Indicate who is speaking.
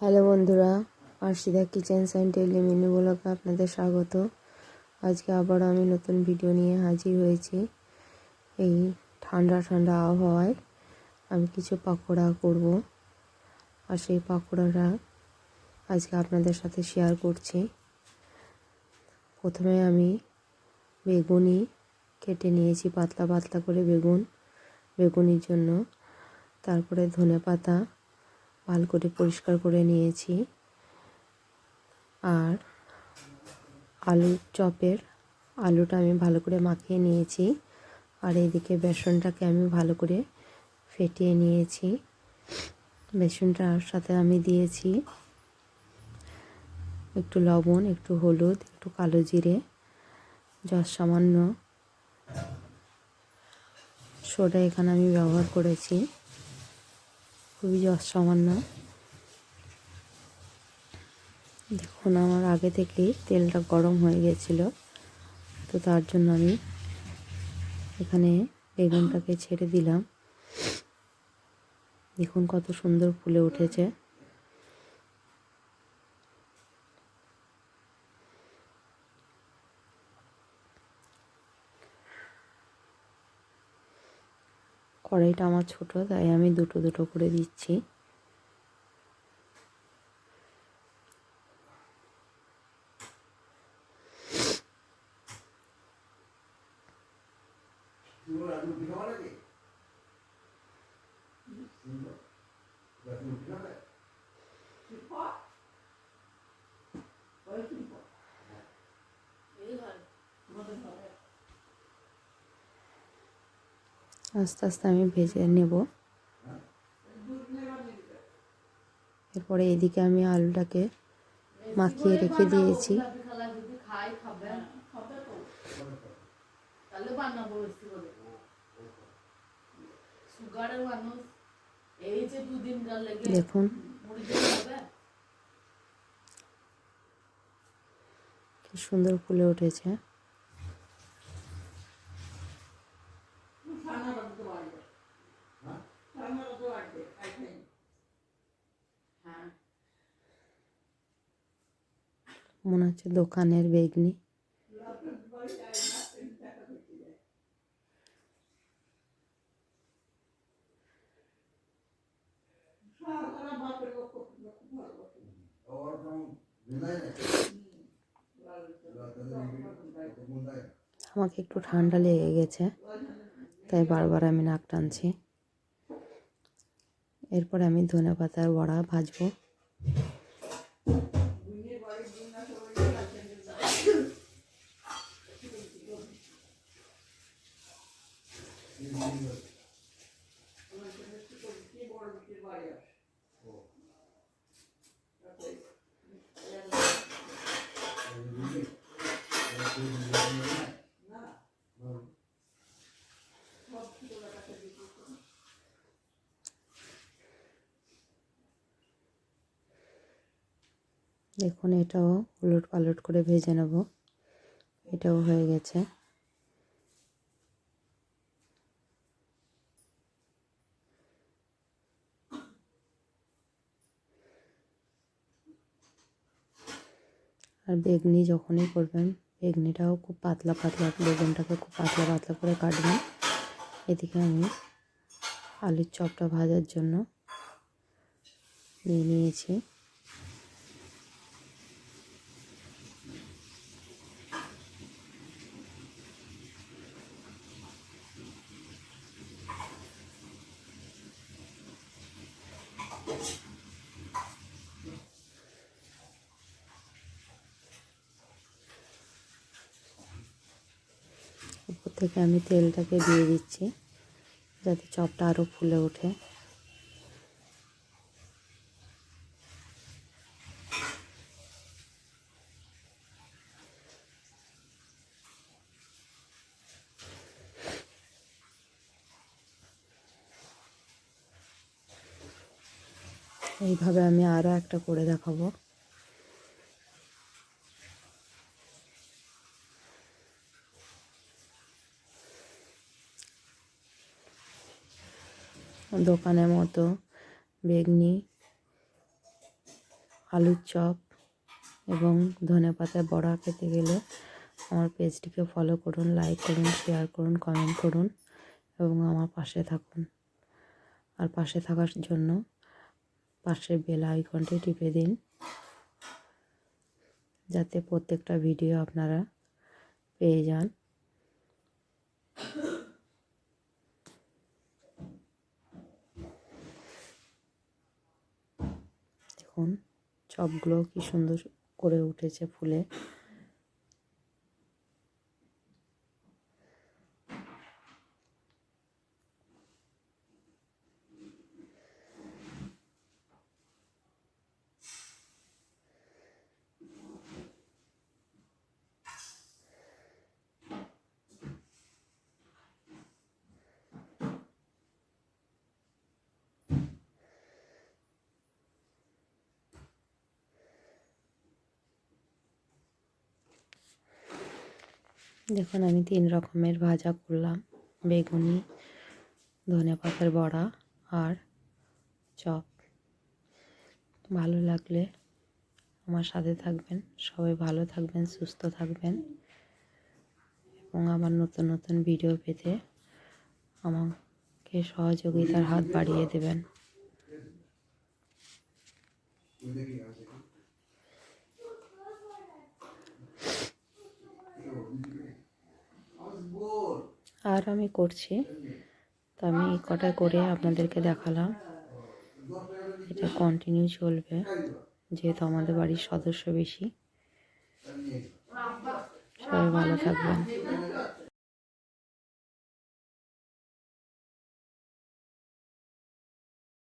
Speaker 1: Hello বন্ধুরা, Arshida kitchen centre mini ব্লগে আপনাদের স্বাগত। আজকে আবার আমি নতুন ভিডিও নিয়ে হাজির হয়েছি। এই ঠান্ডা ঠান্ডা আবহাওয়ায় আমি কিছু পাকোড়া করব আর সেই পাকোড়াটা আজকে আপনাদের সাথে শেয়ার করছি। প্রথমে আমি বেগুনি কেটে নিয়েছি, পাতলা পাতলা করে বেগুন, বেগুনির জন্য। তারপরে ধনে পাতা ভালো করে পরিষ্কার করে নিয়েছি। আর আলুর চপের আলুটা আমি ভালো করে মাখিয়ে নিয়েছি। আর এদিকে বেসনটাকে আমি ভালো করে ফেটিয়ে নিয়েছি। বেসনটার সাথে আমি দিয়েছি একটু লবণ, একটু হলুদ, একটু কালো জিরে যা সামান্য সোডা এখানে আমি ব্যবহার করেছি। খুবই অসামান্য। দেখুন, আমার আগে থেকেই তেলটা গরম হয়ে গেছিল। তো তার জন্য আমি এখানে বেগুনটাকে ছেড়ে দিলাম। দেখুন কত সুন্দর ফুলে উঠেছে। কড়াইটা আমার ছোট তাই আমি দুটো দুটো করে দিচ্ছি। আস্তে আস্তে আমি ভেজে নেব। এরপরে এদিকে আমি আলুটাকে মাখিয়ে রেখে দিয়েছি। দেখুন। কি সুন্দর ফুলে উঠেছে। মনে হচ্ছে দোকানের বেগনি। আমাকে একটু ঠান্ডা লেগে গেছে, তাই বারবার আমি নাক টানছি। এরপর আমি ধনে পাতার বড়া ভাজবো। Thank you. দেখুন, এটাও উলট পালট করে ভেজে নেব। এটাও হয়ে গেছে। আর বেগনি যখনই করবেন, বেগনিটাও খুব পাতলা পাতলা, বেগুনটাকে খুব পাতলা পাতলা করে কাটবেন। এদিকে আমি আলুর চপটা ভাজার জন্য নিয়ে নিয়েছি। উপর থেকে আমি তেলটাকে দিয়ে দিচ্ছি, যাতে চপটা আরও ফুলে ওঠে। এইভাবে আমি আরও একটা করে দেখাবো। দোকানের মতো, বেগনি, আলুর চপ এবং ধনে পাতায় বড়া খেতে গেলে আমার পেজটিকে ফলো করুন লাইক করুন শেয়ার করুন কমেন্ট করুন এবং আমার পাশে থাকুন। আর পাশে থাকার জন্য পাশে বেল আইকনটি টিপে দিন যাতে প্রত্যেকটা ভিডিও আপনারা পেয়ে যান। দেখুন সবগুলো কি সুন্দর করে উঠেছে ফুলে। দেখুন, আমি তিন রকমের ভাজা করলাম। বেগুনি, ধনে পাতার বড়া আর চপ। ভালো লাগলে আমার সাথে থাকবেন। সবাই ভালো থাকবেন, সুস্থ থাকবেন। এবং আমার নতুন নতুন ভিডিও পেতে আমাকে সহযোগিতার হাত বাড়িয়ে দেবেন। আর আমি করছি। তো আমি এই কটা করে আপনাদেরকে দেখালাম। এটা কন্টিনিউ চলবে, যেহেতু আমাদের বাড়ির সদস্য বেশি। সবাই ভালো থাকবেন।